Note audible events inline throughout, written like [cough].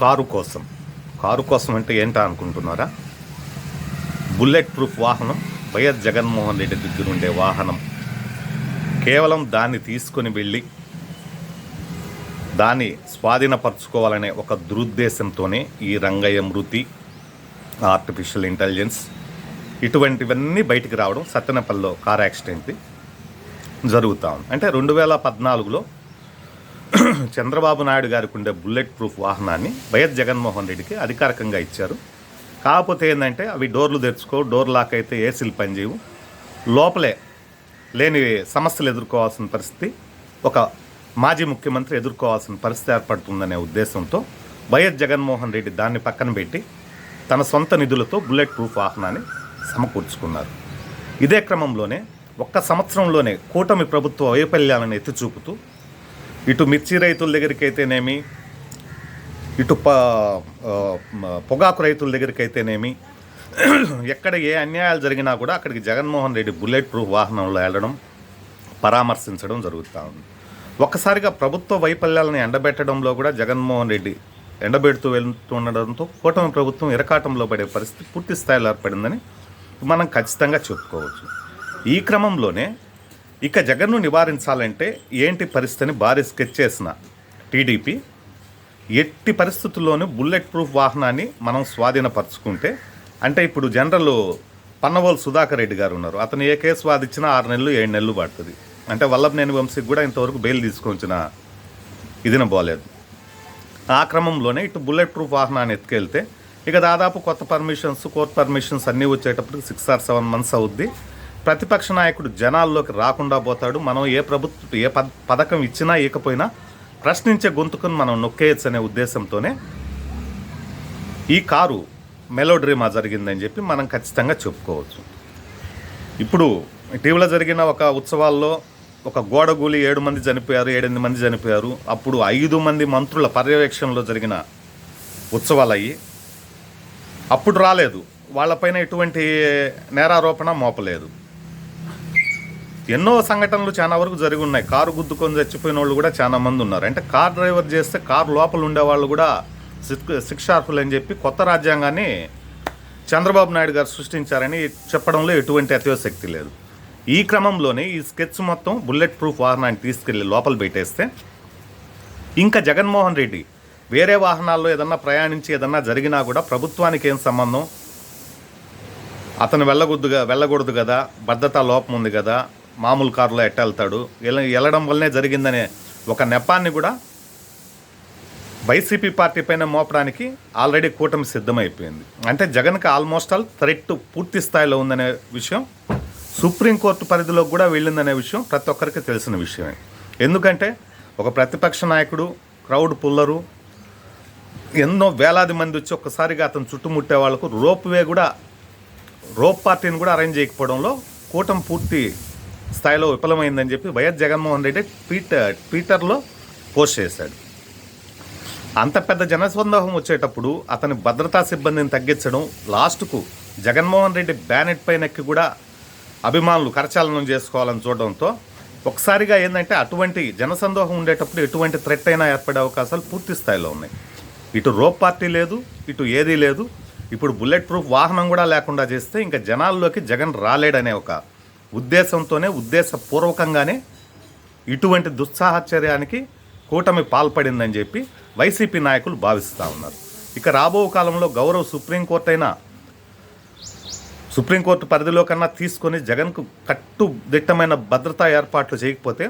Car కోసం. Car కోసం అంటే ఏంటా అనుకుంటున్నారా? బుల్లెట్ ప్రూఫ్ వాహనం వైఎస్ జగన్మోహన్ రెడ్డి దగ్గర ఉండే వాహనం. కేవలం దాన్ని తీసుకొని వెళ్ళి దాన్ని స్వాధీనపరచుకోవాలనే ఒక దురుద్దేశంతోనే ఈ రంగయ్య మృతి ఆర్టిఫిషియల్ ఇంటెలిజెన్స్ ఇటువంటివన్నీ బయటికి రావడం సత్తెనపల్లిలో కార్ యాక్సిడెంట్ జరుగుతూ ఉంది. అంటే రెండు వేల పద్నాలుగులో చంద్రబాబు నాయుడు గారికి ఉండే బుల్లెట్ ప్రూఫ్ వాహనాన్ని వైఎస్ జగన్మోహన్ రెడ్డికి అధికారికంగా ఇచ్చారు. కాకపోతే ఏంటంటే అవి డోర్లు తెరుచుకో డోర్ లాక్ అయితే ఏసీలు పనిచేయవు. లోపలే లేని సమస్యలు ఎదుర్కోవాల్సిన పరిస్థితి ఒక మాజీ ముఖ్యమంత్రి ఎదుర్కోవాల్సిన పరిస్థితి ఏర్పడుతుందనే ఉద్దేశంతో వైఎస్ జగన్మోహన్ రెడ్డి దాన్ని పక్కన పెట్టి తన సొంత నిధులతో బుల్లెట్ ప్రూఫ్ వాహనాన్ని సమకూర్చుకున్నారు. ఇదే క్రమంలోనే ఒక్క సంవత్సరంలోనే కూటమి ప్రభుత్వ వైఫల్యాలను ఎత్తి చూపుతూ ఇటు మిర్చి రైతుల దగ్గరికి అయితేనేమి ఇటు ప పొగాకు రైతుల దగ్గరికి అయితేనేమి [clears throat] ఎక్కడ ఏ అన్యాయాలు జరిగినా కూడా అక్కడికి జగన్మోహన్ రెడ్డి బుల్లెట్ ప్రూఫ్ వాహనంలో వెళ్ళడం పరామర్శించడం జరుగుతూ ఉంది. ఒక్కసారిగా ప్రభుత్వ వైఫల్యాలను ఎండబెట్టడంలో కూడా జగన్మోహన్ రెడ్డి ఎండబెడుతూ వెళ్తుండడంతో కూటమి ప్రభుత్వం ఇరకాటంలో పడే పరిస్థితి పూర్తి స్థాయిలో ఏర్పడిందని మనం ఖచ్చితంగా చెప్పుకోవచ్చు. ఈ క్రమంలోనే ఇక జగన్ను నివారించాలంటే ఏంటి పరిస్థితిని భారీ స్కెచ్ చేసిన టీడీపీ? ఎట్టి పరిస్థితుల్లోనూ బుల్లెట్ ప్రూఫ్ వాహనాన్ని మనం స్వాధీనపరచుకుంటే అంటే ఇప్పుడు జనరల్ పన్నవోలు సుధాకర్ రెడ్డి గారు ఉన్నారు. అతను ఏ కేసు వాదిచ్చినా ఆరు నెలలు ఏడు నెలలు పడుతుంది. అంటే వల్లభనేని వంశీకి కూడా ఇంతవరకు బెయిల్ తీసుకొచ్చిన ఇదిన బోలేదు ఆ క్రమంలోనే ఇటు బుల్లెట్ ప్రూఫ్ వాహనాన్ని ఎత్తుకెళ్తే ఇక దాదాపు కొత్త పర్మిషన్స్ కోర్ట్ పర్మిషన్స్ అన్నీ వచ్చేటప్పటికి సిక్స్ ఆర్ సెవెన్ మంత్స్ అవుద్ది. ప్రతిపక్ష నాయకుడు జనాల్లోకి రాకుండా పోతాడు. మనం ఏ ప్రభుత్వ ఏ పద పథకం ఇచ్చినా ఇకపోయినా ప్రశ్నించే గొంతుకుని మనం నొక్కేయచ్చు అనే ఉద్దేశంతోనే ఈ కారు మెలోడ్రీమా జరిగిందని చెప్పి మనం ఖచ్చితంగా చెప్పుకోవచ్చు. ఇప్పుడు ఇటీవల జరిగిన ఒక ఉత్సవాల్లో ఒక గోడగూలి ఏడు మంది చనిపోయారు ఏడెనిమిది మంది చనిపోయారు. అప్పుడు ఐదు మంది మంత్రుల పర్యవేక్షణలో జరిగిన ఉత్సవాలు అయ్యి అప్పుడు రాలేదు. వాళ్ళపైన ఎటువంటి నేరారోపణ మోపలేదు. ఎన్నో సంఘటనలు చాలా వరకు జరిగి ఉన్నాయి కారు గుద్దుకొని చచ్చిపోయిన వాళ్ళు కూడా చాలా మంది ఉన్నారు. అంటే కార్ డ్రైవర్ చేస్తే కారు లోపల ఉండేవాళ్ళు కూడా శిక్షార్హులు అని చెప్పి కొత్త రాజ్యాంగాన్ని చంద్రబాబు నాయుడు గారు సృష్టించారని చెప్పడంలో ఎటువంటి అత్యవశక్తి లేదు. ఈ క్రమంలోనే ఈ స్కెచ్ మొత్తం బుల్లెట్ ప్రూఫ్ వాహనాన్ని తీసుకెళ్ళి లోపల పెట్టేస్తే ఇంకా జగన్మోహన్ రెడ్డి వేరే వాహనాల్లో ఏదన్నా ప్రయాణించి ఏదన్నా జరిగినా కూడా ప్రభుత్వానికి ఏం సంబంధం? అతను వెళ్ళగొద్దుగా వెళ్ళకూడదు కదా భద్రతా లోపం ఉంది కదా మామూలు కారులో ఎట్ట వెళ్తాడు వెళ్ళడం వల్లనే జరిగిందనే ఒక నెపాన్ని కూడా వైసీపీ పార్టీ పైన మోపడానికి ఆల్రెడీ కూటమి సిద్ధమైపోయింది. అంటే జగన్కి ఆల్మోస్ట్ ఆల్ థ్రెట్ పూర్తి స్థాయిలో ఉందనే విషయం సుప్రీంకోర్టు పరిధిలోకి కూడా వెళ్ళిందనే విషయం ప్రతి ఒక్కరికి తెలిసిన విషయమే. ఎందుకంటే ఒక ప్రతిపక్ష నాయకుడు క్రౌడ్ పుల్లరు ఎన్నో వేలాది మంది వచ్చి ఒక్కసారిగా అతను చుట్టుముట్టే వాళ్ళకు రోప్ వే కూడా రోప్ పార్టీని కూడా అరేంజ్ చేయకపోవడంలో కూటమి పూర్తి స్థాయిలో విఫలమైందని చెప్పి Y S Jaganmohan Reddy Twitter ట్విట్టర్లో పోస్ట్ చేశాడు. అంత పెద్ద జనసందోహం వచ్చేటప్పుడు అతని భద్రతా సిబ్బందిని తగ్గించడం లాస్ట్కు జగన్మోహన్ రెడ్డి బ్యానెట్ పైన ఎక్కి కూడా అభిమానులు కరచాలనం చేసుకోవాలని చూడడంతో ఒకసారిగా ఏంటంటే అటువంటి జనసందోహం ఉండేటప్పుడు ఎటువంటి థ్రెట్ అయినా ఏర్పడే అవకాశాలు పూర్తి స్థాయిలో ఉన్నాయి. ఇటు రోప్ పార్టీ లేదు ఇటు ఏదీ లేదు. ఇప్పుడు బుల్లెట్ ప్రూఫ్ వాహనం కూడా లేకుండా చేస్తే ఇంకా జనాల్లోకి జగన్ రాలేడనే ఒక ఉద్దేశంతోనే ఉద్దేశపూర్వకంగానే ఇటువంటి దుస్సాహచర్యానికి కూటమి పాల్పడిందని చెప్పి వైసీపీ నాయకులు భావిస్తూ ఉన్నారు. ఇక రాబో కాలంలో గౌరవ సుప్రీంకోర్టు అయినా సుప్రీంకోర్టు పరిధిలో కన్నా తీసుకొని జగన్కు కట్టుదిట్టమైన భద్రతా ఏర్పాట్లు చేయకపోతే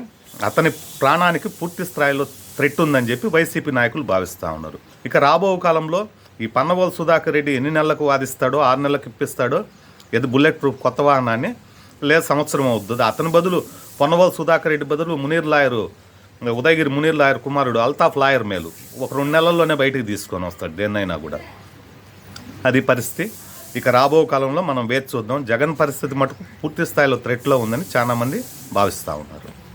అతని ప్రాణానికి పూర్తి స్థాయిలో థ్రెట్ ఉందని చెప్పి వైసీపీ నాయకులు భావిస్తూ ఉన్నారు. ఇక రాబో కాలంలో ఈ పన్నవోలు సుధాకర్ రెడ్డి ఎన్ని నెలలకు వాదిస్తాడో ఆరు నెలలకు ఇప్పిస్తాడో ఏది బుల్లెట్ ప్రూఫ్ కొత్త వాహనాన్ని లేదు సంవత్సరం అవుతుంది అతని బదులు పొన్నవోలు సుధాకర్ రెడ్డి బదులు మునీర్ లాయరు ఉదయగిరి మునీర్ లాయర్ కుమారుడు అల్తాఫ్ లాయర్ మేలు ఒక రెండు నెలల్లోనే బయటికి తీసుకొని వస్తాడు దేన్నైనా కూడా. అది పరిస్థితి. ఇక రాబో కాలంలో మనం వేచి చూద్దాం. జగన్ పరిస్థితి మటుకు పూర్తి స్థాయిలో థ్రెట్లో ఉందని చాలామంది భావిస్తూ ఉన్నారు.